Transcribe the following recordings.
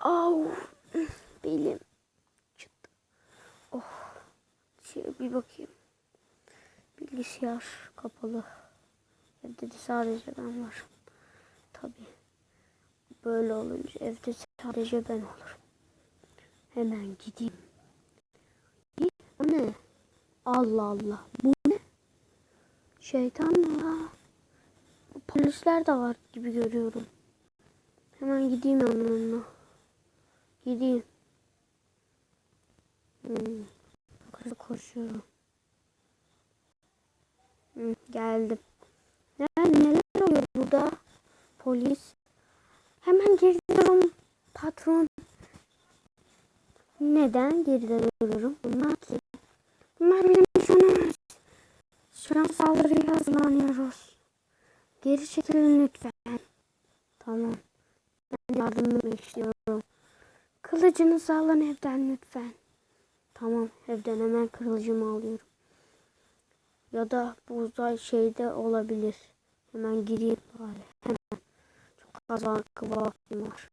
Au. Belim. Çıktı. Oh. Şöyle bir bakayım. Bilgisayar kapalı. Evde de sadece ben varım. Tabii. Böyle olunca evde sadece ben olurum. Hemen gideyim. Bu ne? Allah Allah. Bu ne? Şeytan mı ya? Polisler de var gibi görüyorum. Hemen gideyim yanlarına. Gideyim. Hmm. Kız koşuyorum. Hmm, geldim. Ne, neler oluyor burada? Polis. Hemen geri dönüyorum. Patron. Neden geri dönüyorum? Bunlar ki. Bunlar benim düşmanım. Şu an saldırıya hazırlanıyoruz. Geri çekilin lütfen. Tamam. Ben yardımını istiyorum. Kılıcınızı alın evden lütfen. Tamam evden hemen kılıcımı alıyorum. Ya da bu uzay şeyde olabilir. Hemen gireyim bari. Hemen. Çok az vaktim var.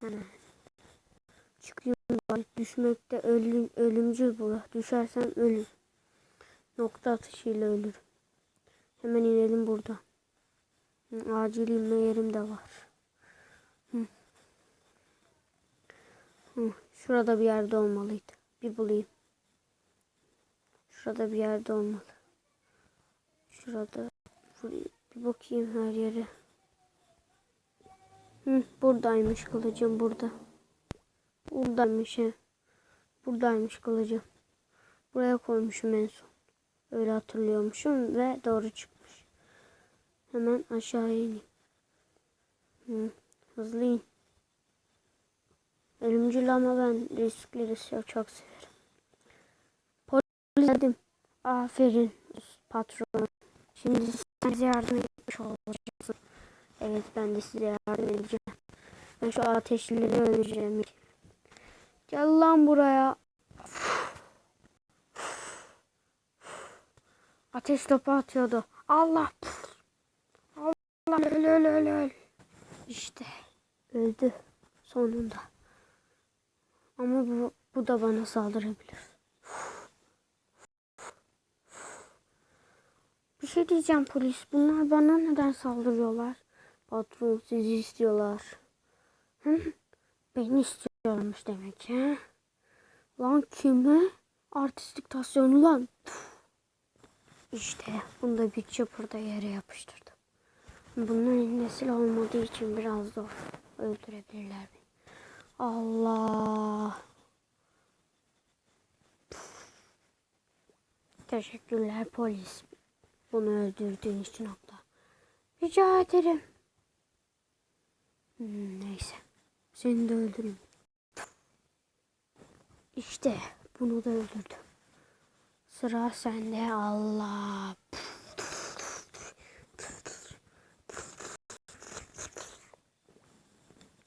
Hemen. Çıkıyorum bari. Düşmekte ölüm, ölümcül bu. Düşersem ölüm. Nokta atışıyla ölürüm. Hemen inelim burada. Acil inme yerim de var. Hı, Şurada bir yerde olmalıydı. Bir bulayım. Şurada bir yerde olmalı. Şurada bir bakayım her yere. Hı, buradaymış kılıcım burada. Buradaymış he. Buradaymış kılıcım. Buraya koymuşum en son. Öyle hatırlıyormuşum ve doğru çıkmış. Hemen aşağı ineyim. Hı, hızlı in. Ölümcül ama ben riskli risk çok severim. Polis dedim. Aferin patron. Şimdi sen bize yardım etmiş olacaksın. Evet ben de size yardım edeceğim. Ben şu ateşlileri öldüreceğim. Gel lan buraya. Ateş topu atıyordu. Allah. Allah öl öl öl öl. İşte öldü sonunda. Ama bu, bu da bana saldırabilir. Bir şey diyeceğim polis. Bunlar bana neden saldırıyorlar? Patron sizi istiyorlar. Hı? Beni istiyormuş demek ki. Lan kime? Artistik tasyonu lan. İşte bunu bir çöpürde yere yapıştırdım. Bunun nesil olmadığı için biraz zor. Öldürebilirler beni. Allah. Teşekkürler polis. Bunu öldürdüğün için nokta. Rica ederim. Hmm, neyse. Seni de öldüreyim. İşte bunu da öldürdüm. Sıra sende Allah.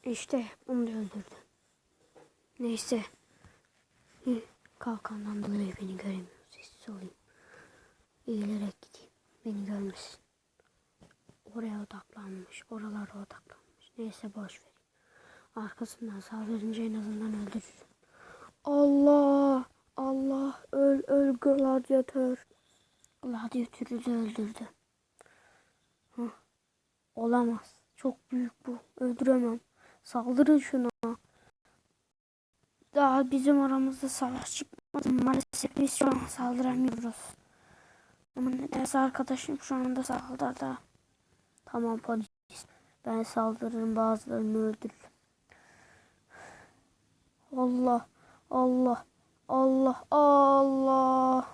İşte bunu da öldürdüm. Neyse. Kalkandan dolayı beni göremiyor. Sessiz olayım. Eğilerek gideyim. Beni görmesin. Oraya odaklanmış. Oralara odaklanmış. Neyse boş ver. Arkasından saldırınca en azından öldürürüm. Allah! Allah! Öl öl gladyatör. Gladyatörü de öldürdü. Hı. Olamaz. Çok büyük bu. Öldüremem. Saldırın şuna. Daha bizim aramızda savaş çıkmadı. Maalesef biz şu an saldıramıyoruz. Ama nedense arkadaşım şu anda saldırdı. Tamam polis. Ben saldırırım bazılarını öldürürüm. Allah. Allah. Allah. Allah.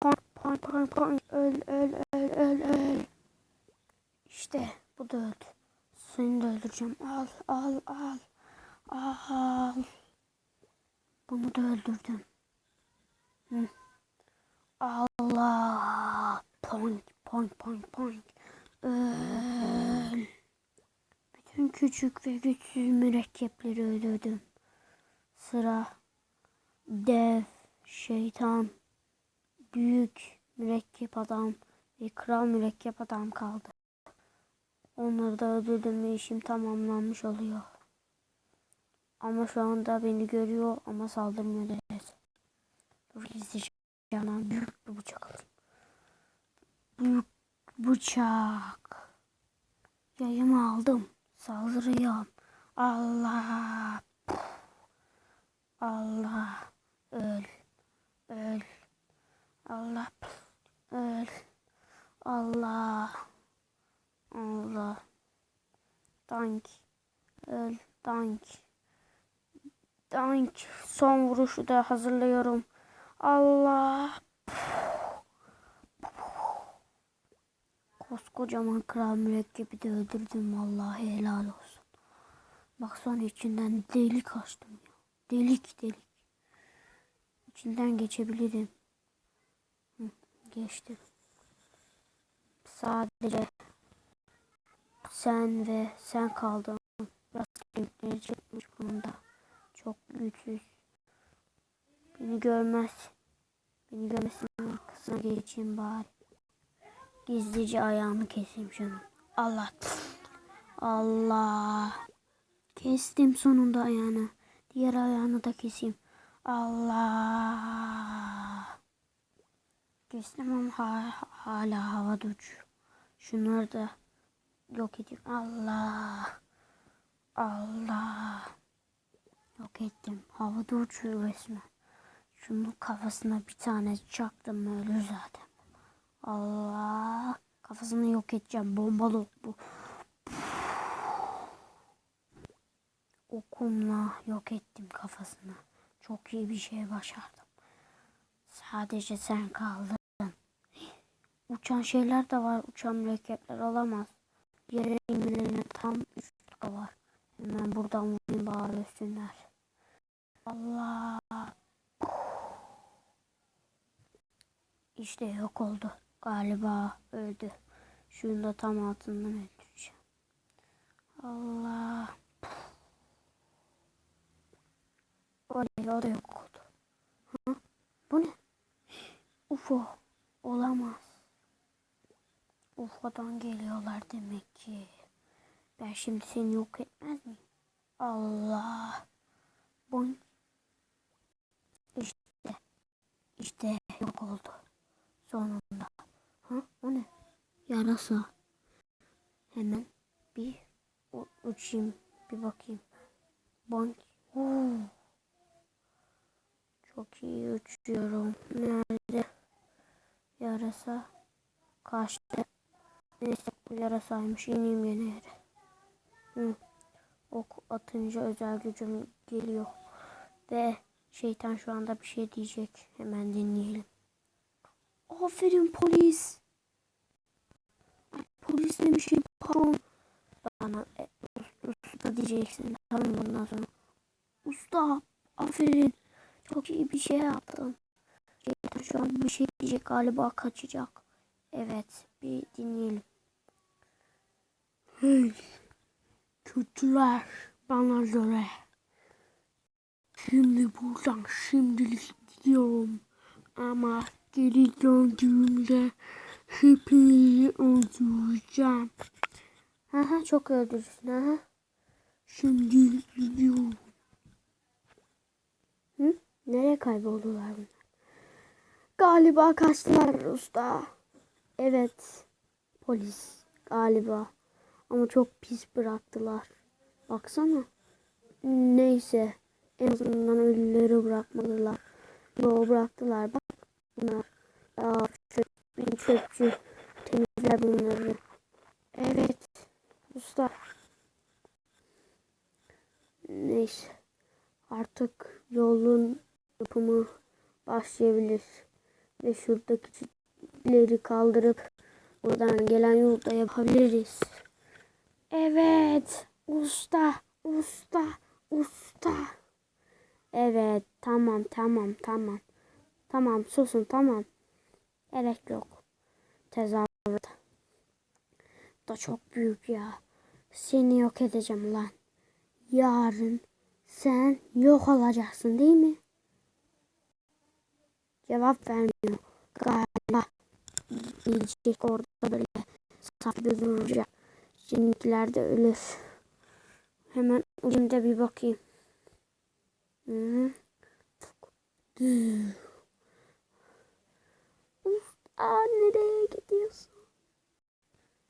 Point, point, point. Öl, öl, öl, öl, öl. İşte bu da öldü. Seni de öldüreceğim. Al, al, al. Al. Bunu da öldürdüm. Allah. Point, point, point, point. Öl. Bütün küçük ve güçsüz mürekkepleri öldürdüm. Sıra dev, şeytan, büyük mürekkep adam ve kral mürekkep adam kaldı. Onları da öldürdüm ve işim tamamlanmış oluyor. Ama şu anda beni görüyor ama saldırmıyor evet. Dur yandan büyük bir bıçak alayım. Büyük bıçak. Yayımı aldım. Saldırıyorum. Allah. Allah. Öl. Öl. Allah. Öl. Allah. Allah. Dank. Öl. Dank. Dank. Son vuruşu da hazırlıyorum. Allah. Koskocaman kral mürekkebi de öldürdüm vallahi helal olsun. Baksana içinden delik açtım ya. Delik delik. İçinden geçebilirim. Hı, geçtim. Sadece sen ve sen kaldın. Kemikleri çıkmış bunda. Çok güçsüz. Beni görmez. Beni görmesin arkasına geçeyim bari. Gizlice ayağını keseyim şunu. Allah. Allah. Kestim sonunda ayağını. Diğer ayağını da keseyim. Allah. Kestim ama ha- hala havada uçuyor. Şunları da yok edeyim. Allah. Allah. Yok ettim. Havada uçuyor resmen. Şunun kafasına bir tane çaktım ölür zaten. Allah. Kafasını yok edeceğim. Bombalı bu. Okumla yok ettim kafasını. Çok iyi bir şey başardım. Sadece sen kaldın. Uçan şeyler de var. Uçan mürekkepler olamaz. Yere inmelerine tam 3 dakika var. Hemen buradan vurayım bari üstünler. Allah. İşte yok oldu. Galiba öldü. Şunu da tam altından öldüreceğim. Allah. Oley o da yok oldu. Ha? Bu ne? UFO. Olamaz. UFO'dan geliyorlar demek ki. Ben şimdi seni yok etmez miyim? Allah. Boing. İşte. İşte yok oldu. Sonunda. Ha? O ne? Yarasa. Hemen bir uçayım. Bir bakayım. Boing. Huu. Çok iyi uçuyorum. Nerede? Yarasa. Kaçtı. Neyse bu yarasaymış. İneyim yine yere. Hı. Ok atınca özel gücüm geliyor. Ve şeytan şu anda bir şey diyecek. Hemen dinleyelim. Aferin polis. Polis demişim pardon. Bana e, usta diyeceksin. Tamam bundan sonra. Usta aferin. Çok iyi bir şey yaptın. Şeytan şu an bir şey diyecek galiba kaçacak. Evet bir dinleyelim. Hey kötüler bana göre. Şimdi buradan şimdilik gidiyorum. Ama geri döndüğümde hepinizi öldüreceğim. Aha çok öldürürsün aha. Şimdi gidiyorum. Hı? Nereye kayboldular bunlar? Galiba kaçtılar usta. Evet. Polis galiba. Ama çok pis bıraktılar. Baksana. Neyse. En azından ölüleri bırakmadılar. Yo bıraktılar. Bak bunlar. Aa, çöp, bir çöpçü temizler bunları. Evet. Usta. Neyse. Artık yolun yapımı başlayabilir. Ve şuradaki çitleri kaldırıp buradan gelen yolda yapabiliriz. Evet. Usta. Usta. Usta. Evet. Tamam. Tamam. Tamam. Tamam. Susun. Tamam. Gerek yok. Tezahürat. Da çok büyük ya. Seni yok edeceğim lan. Yarın sen yok olacaksın değil mi? Cevap vermiyor. Galiba diyecek orada böyle bir duracak. Seninkiler de ölür. Hemen ucunda bir bakayım. Uf, aa, nereye gidiyorsun?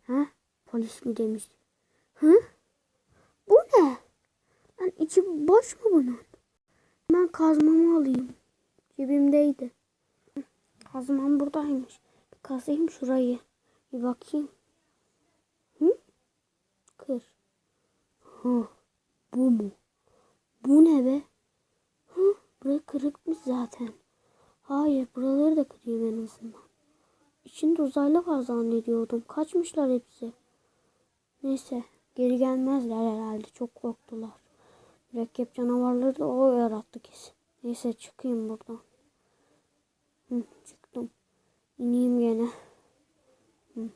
Ha? Polis mi demiş? Hı? Bu ne? Lan içi boş mu bunun? Ben kazmamı alayım. Cebimdeydi. Kazmam buradaymış. Bir kazayım şurayı. Bir bakayım. Hı? Kır. Hı. Bu mu? Bu ne be? Burası kırıkmış zaten. Hayır buraları da kırayım en azından. İçinde uzaylı var zannediyordum. Kaçmışlar hepsi. Neyse geri gelmezler herhalde. Çok korktular. Mürekkep canavarları da o yarattı kesin. Neyse çıkayım buradan. Hı, çıktım. İneyim gene. Hı.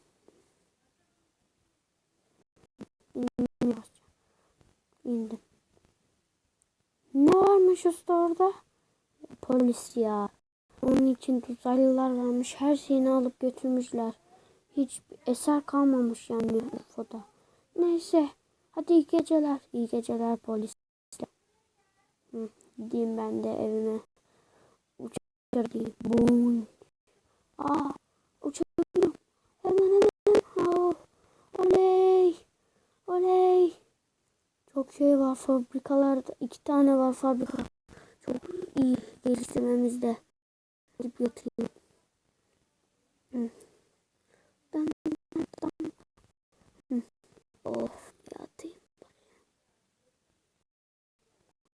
İndim. Ne varmış usta orada? Polis ya. Onun için uzaylılar varmış. Her şeyini alıp götürmüşler. Hiç eser kalmamış yani UFO'da. Neyse. Hadi iyi geceler. İyi geceler polis. Hı, gideyim ben de evime. Uçak değil. Boom. Aa, uçabiliyorum. Hemen hemen. Oh, oley. Oley. Çok şey var fabrikalarda. iki tane var fabrika. Çok iyi geliştirmemizde. Yatayım.